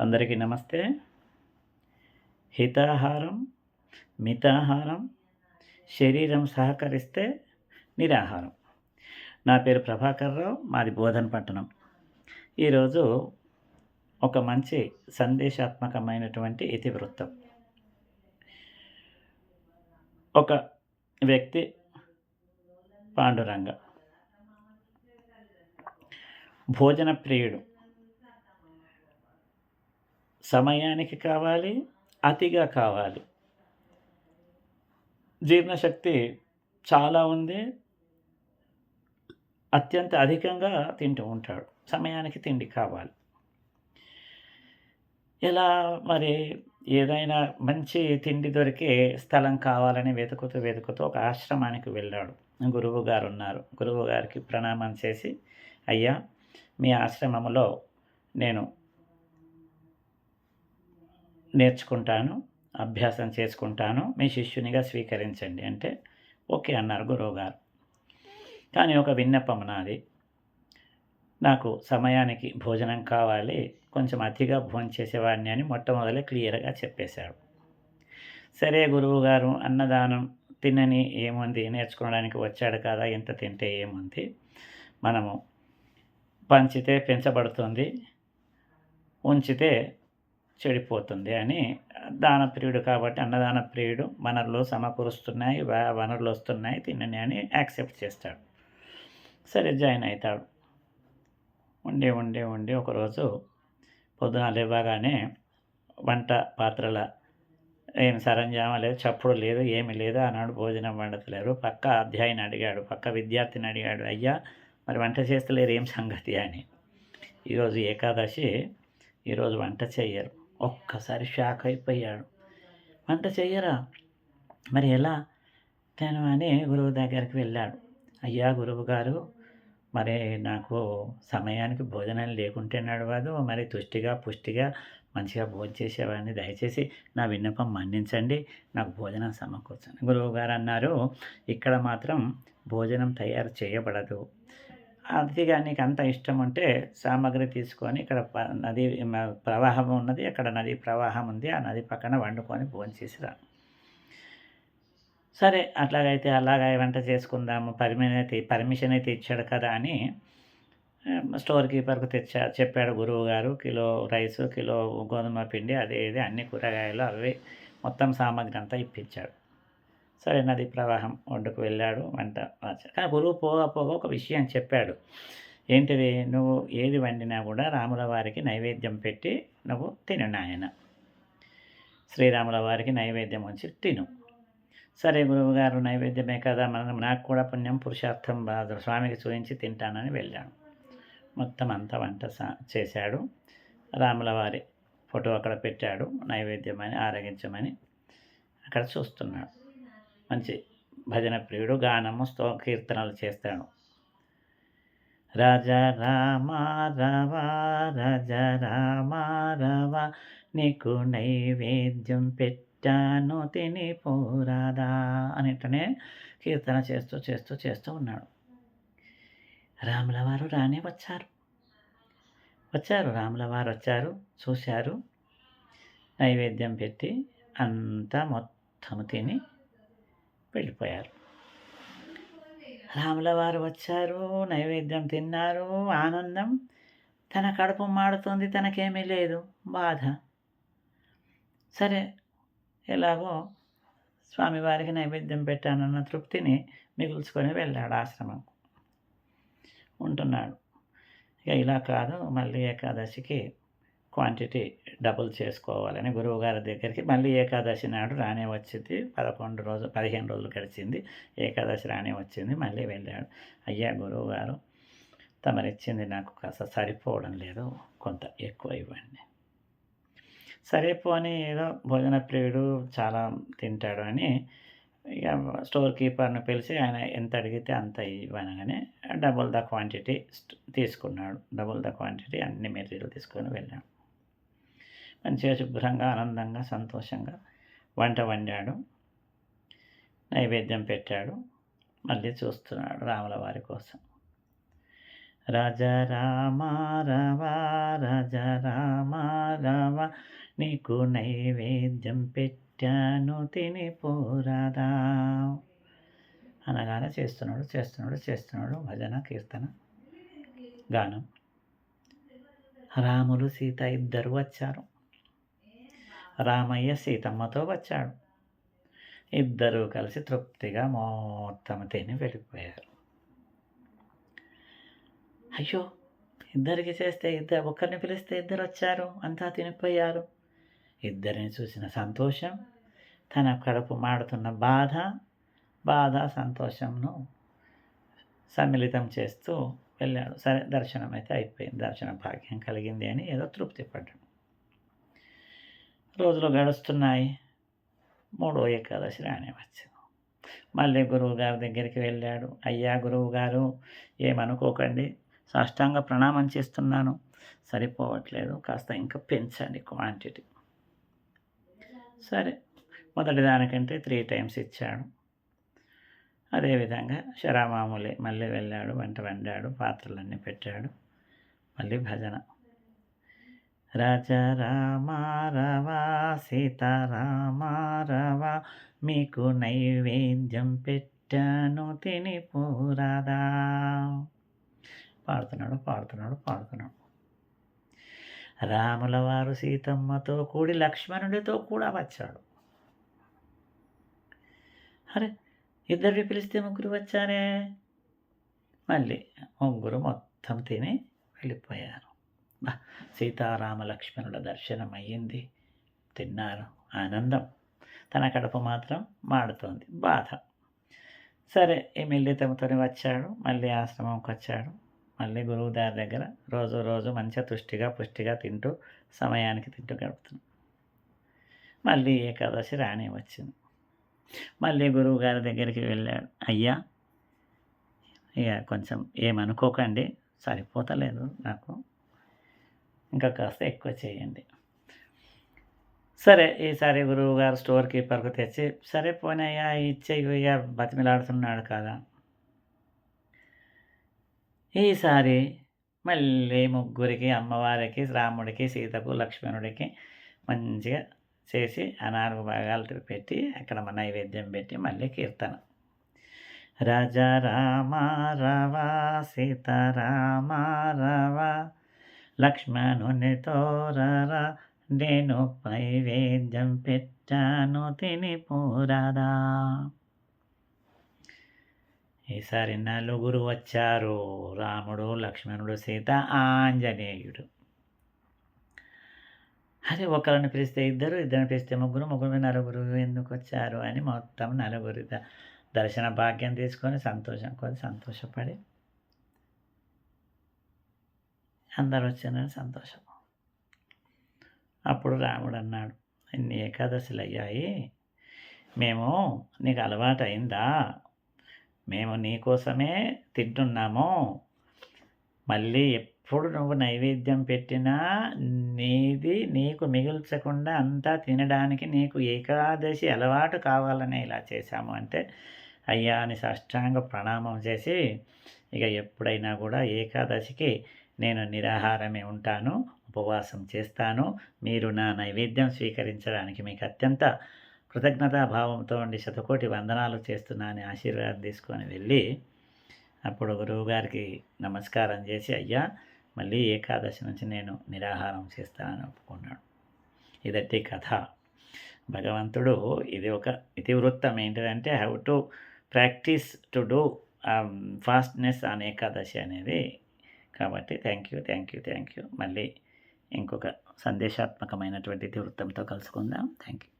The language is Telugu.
అందరికీ నమస్తే. హితాహారం మితాహారం శరీరం సహకరిస్తే నిరాహారం. నా పేరు ప్రభాకర్ రావు మాది బోధన పట్టణం. ఈరోజు ఒక మంచి సందేశాత్మకమైనటువంటి ఇతివృత్తం. ఒక వ్యక్తి పాండురంగ. భోజన ప్రియుడు. సమయానికి కావాలి అతిగా కావాలి. జీర్ణశక్తి చాలా ఉంది. అత్యంత అధికంగా తింటూ ఉంటాడు. సమయానికి తిండి కావాలి. ఇలా మరి ఏదైనా మంచి తిండి దొరికే స్థలం కావాలని వెతుకుతూ వెతుకుతూ ఒక ఆశ్రమానికి వెళ్ళాడు. గురువు గారు ఉన్నారు. గురువు గారికి ప్రణామం చేసి అయ్యా మీ ఆశ్రమంలో నేను నేర్చుకుంటాను అభ్యాసం చేసుకుంటాను మీ శిష్యునిగా స్వీకరించండి అంటే ఓకే అన్నారు గురువు గారు కానీ ఒక విన్నపం నాది. నాకు సమయానికి భోజనం కావాలి కొంచెం అతిగా భోజనం చేసేవాడిని అని మొట్టమొదలే క్లియర్గా చెప్పేశాడు. సరే గురువు గారు అన్నదానం తినని ఏముంది? నేర్చుకోవడానికి వచ్చాడు కదా ఎంత తింటే ఏముంది? మనము పంచితే పెంచబడుతుంది ఉంచితే చెడిపోతుంది అని దాన ప్రియుడు కాబట్టి అన్నదాన ప్రియుడు వనరులు సమకూరుస్తున్నాయి వనరులు వస్తున్నాయి తినని అని యాక్సెప్ట్ చేస్తాడు. సరే జాయిన్ అవుతాడు. ఉండి ఉండి ఉండి ఒకరోజు పొద్దున లేవగానే వంట పాత్రల ఏం సరంజామ లేదు చప్పుడు లేదు ఏమి లేదు ఆనాడు భోజనం వండతలేరు. పక్క అధ్యాయుని అడిగాడు పక్క విద్యార్థిని అడిగాడు అయ్యా మరి వంట చేస్తలేరు ఏం సంగతి అని. ఈరోజు ఏకాదశి ఈరోజు వంట చేయరు ఒక్కసారి షాక్ అయిపోయాడు. వంట చెయ్యరా? మరి ఎలా? తను అని గురువు దగ్గరికి వెళ్ళాడు. అయ్యా గురువు గారు మరి నాకు సమయానికి భోజనం లేకుంటే నడవదు. మరి తుష్టిగా పుష్టిగా మంచిగా భోజనం చేసేవాడిని దయచేసి నా విన్నపం మన్నించండి. నాకు భోజనం సమకూర్చండి. గురువు గారు అన్నారు. ఇక్కడ మాత్రం భోజనం తయారు చేయబడదు. అతిగా నీకు అంత ఇష్టం ఉంటే సామాగ్రి తీసుకొని ఇక్కడ నది ప్రవాహం ఉన్నది అక్కడ నది ప్రవాహం ఉంది ఆ నది పక్కన వండుకొని భోంచేసి రా. సరే అట్లాగైతే అలాగే వంట చేసుకుందాము పర్మిషన్ అయితే పర్మిషన్ అయితే ఇచ్చాడు కదా అని స్టోర్ కీపర్కు తెచ్చా చెప్పాడు గురువు గారు కిలో రైస్ కిలో గోధుమ పిండి అదే ఇది అన్ని కూరగాయలు అవి మొత్తం సామాగ్రి అంతా ఇప్పించాడు. సరే నది ప్రవాహం ఒడ్డుకు వెళ్ళాడు వంట కానీ గురువు పోగా పోగా ఒక విషయం చెప్పాడు. ఏంటిది? నువ్వు ఏది వండినా కూడా రాముల వారికి నైవేద్యం పెట్టి నువ్వు తిను నాయన. శ్రీరాముల వారికి నైవేద్యం ఉంచి తిను. సరే గురువుగారు నైవేద్యమే కదా? మనం నాకు కూడా పుణ్యం పురుషార్థం బాధ స్వామికి చూపించి తింటానని వెళ్ళాను. మొత్తం అంతా వంట చేశాడు. రాముల వారి ఫోటో అక్కడ పెట్టాడు. నైవేద్యమని ఆరగించమని అక్కడ చూస్తున్నాడు. మంచి భజన ప్రియుడు గానము స్తో కీర్తనలు చేస్తాడు. రజ రామ రవ రజ రామ రవ నీకు నైవేద్యం పెట్టాను తిని పోరాదా అనేటనే కీర్తన చేస్తూ చేస్తూ చేస్తూ ఉన్నాడు. రాముల వారు రానే వచ్చారు. వచ్చారు రాముల వారు వచ్చారు చూశారు. నైవేద్యం పెట్టి అంతా మొత్తం తిని వెళ్ళిపోయారు. రాముల వారు వచ్చారు నైవేద్యం తిన్నారు ఆనందం. తన కడుపు మాడుతుంది తనకేమీ లేదు బాధ. సరే ఎలాగో స్వామివారికి నైవేద్యం పెట్టానన్న తృప్తిని మిగుల్చుకొని వెళ్ళాడు ఆశ్రమం. ఉంటున్నాడు. ఇక ఇలా కాదు మళ్ళీ ఏకాదశికి క్వాంటిటీ డబుల్ చేసుకోవాలని గురువుగారి దగ్గరికి మళ్ళీ ఏకాదశి నాడు రానే వచ్చింది. పదకొండు రోజులు పదిహేను రోజులు గడిచింది. ఏకాదశి రానే వచ్చింది. మళ్ళీ వెళ్ళాడు. అయ్యా గురువుగారు తమరిచ్చింది నాకు కాస్త సరిపోవడం లేదు. కొంత ఎక్కువ ఇవ్వండి. సరిపోని ఏదో భోజన ప్రియుడు చాలా తింటాడు అని ఇక స్టోర్ కీపర్ని పిలిచి ఆయన ఎంత అడిగితే అంత ఇవ్వనగానే డబుల్ ద క్వాంటిటీ తీసుకున్నాడు. డబుల్ ద క్వాంటిటీ అన్ని మెటీరియల్ తీసుకొని వెళ్ళాడు. మంచిగా శుభ్రంగా ఆనందంగా సంతోషంగా వంట వండాడు. నైవేద్యం పెట్టాడు. మళ్ళీ చూస్తున్నాడు రాముల వారి కోసం. రజ రామ రవ రామ రవ నీకు నైవేద్యం పెట్టాను తిని పోరాదా. అనగానే చేస్తున్నాడు చేస్తున్నాడు చేస్తున్నాడు. భజన కీర్తన గానం. రాములు సీత ఇద్దరు వచ్చారు. రామయ్య సీతమ్మతో వచ్చాడు. ఇద్దరూ కలిసి తృప్తిగా మొత్తం తిని వెళ్ళిపోయారు. అయ్యో! ఇద్దరికి చేస్తే ఇద్దరు ఒక్కరిని పిలిస్తే ఇద్దరు వచ్చారు. అంతా తినిపోయారు. ఇద్దరిని చూసిన సంతోషం తన కడుపు మాడుతున్న బాధ బాధ సంతోషంను సమ్మిళితం చేస్తూ వెళ్ళాడు. సరే దర్శనం అయితే అయిపోయింది. దర్శన భాగ్యం కలిగింది అని ఏదో తృప్తి పడ్డాడు రోజులు గడుస్తున్నాయి. మూడో ఏకాదశి రాని వచ్చింది. మళ్ళీ గురువు గారి దగ్గరికి వెళ్ళాడు. అయ్యా గురువు గారు ఏమనుకోకండి. సాష్టాంగ ప్రణామం చేస్తున్నాను. సరిపోవట్లేదు. కాస్త ఇంకా పెంచండి క్వాంటిటీ. సరే. మొదటి దానికంటే త్రీ టైమ్స్ ఇచ్చాడు. అదేవిధంగా శరామాములే మళ్ళీ వెళ్ళాడు వంట వండాడు పాత్రలన్నీ పెట్టాడు. మళ్ళీ భజన. రాజ రామ రవ సీతారామ రవ మీకు నైవేద్యం పెట్టాను తిని పూరదా. పాడుతున్నాడు పాడుతున్నాడు పాడుతున్నాడు. రాముల వారు సీతమ్మతో కూడి లక్ష్మణుడితో కూడా వచ్చాడు. అరే ఇద్దరిని పిలిస్తే ముగ్గురు వచ్చారే? మళ్ళీ ముగ్గురు మొత్తం తిని వెళ్ళిపోయారు. సీతారామ లక్ష్మణుల దర్శనం అయ్యింది తిన్నారు. ఆనందం. తన కడుపు మాత్రం మాడుతోంది. బాధ. సరే ఈ మిల్లితమ్మతోనే వచ్చాడు. మళ్ళీ ఆశ్రమంకి వచ్చాడు. మళ్ళీ గురువు దారి దగ్గర రోజు రోజు మంచిగా తుష్టిగా పుష్టిగా తింటూ సమయానికి తింటూ గడుపుతున్నాం. మళ్ళీ ఏకాదశి రాణి వచ్చింది. మళ్ళీ గురువు గారి దగ్గరికి వెళ్ళాడు. అయ్యా ఇక కొంచెం ఏమనుకోకండి. సరిపోతలేదు నాకు. ఇంకా కాస్త ఎక్కువ చేయండి. సరే ఈసారి గురువు గారు స్టోర్ కీపర్కు తెచ్చి సరే పోనయ్యా ఇచ్చేయ్యా బతిమిలాడుతున్నాడు కదా. ఈసారి మళ్ళీ ముగ్గురికి అమ్మవారికి రాముడికి సీతకు లక్ష్మణుడికి మంచిగా చేసి ఆ నాలుగు భాగాలు పెట్టి అక్కడ మన నైవేద్యం పెట్టి మళ్ళీ కీర్తన. రాజా రామ రవా సీత రామ లక్ష్మణుని తోరరా నేను నైవేద్యం పెట్టాను తిని పూరాదా. ఈసారి నలుగురు వచ్చారు రాముడు లక్ష్మణుడు సీత ఆంజనేయుడు. అరే ఒకరిని పిలిస్తే ఇద్దరు ఇద్దరిని పిలిస్తే ముగ్గురు ముగ్గురు నలుగురు ఎందుకు వచ్చారు అని మొత్తం నలుగురి దర్శన భాగ్యం తీసుకొని సంతోషం కొద్ది సంతోషపడి అందరు వచ్చిందని సంతోషం. అప్పుడు రాముడు అన్నాడు ఇన్ని ఏకాదశులు అయ్యాయి మేము నీకు అలవాటు అయిందా మేము నీకోసమే తింటున్నాము. మళ్ళీ ఎప్పుడు నువ్వు నైవేద్యం పెట్టినా నీది నీకు మిగిల్చకుండా అంతా తినడానికి నీకు ఏకాదశి అలవాటు కావాలనే ఇలా చేశాము. అంటే అయ్యా అని సాష్టాంగ ప్రణామం చేసి ఇక ఎప్పుడైనా కూడా ఏకాదశికి నేను నిరాహారమే ఉంటాను ఉపవాసం చేస్తాను. మీరు నా నైవేద్యం స్వీకరించడానికి మీకు అత్యంత కృతజ్ఞతాభావంతో ఉండి శతకోటి వందనాలు చేస్తున్నానని ఆశీర్వాదం తీసుకొని వెళ్ళి అప్పుడు గురువుగారికి నమస్కారం చేసి అయ్యా మళ్ళీ ఏకాదశి నుంచి నేను నిరాహారం చేస్తానని ఒప్పుకున్నాడు. ఇదట్టి కథ. భగవంతుడు ఇది ఒక ఇతివృత్తం ఏంటిదంటే how to practice to do fastness on Ekadashi అనేది కాబట్టి thank you thank you thank you మళ్ళీ ఇంకొక సందేశాత్మకమైనటువంటి వృత్తంతో కలుసుకుందాం. Thank you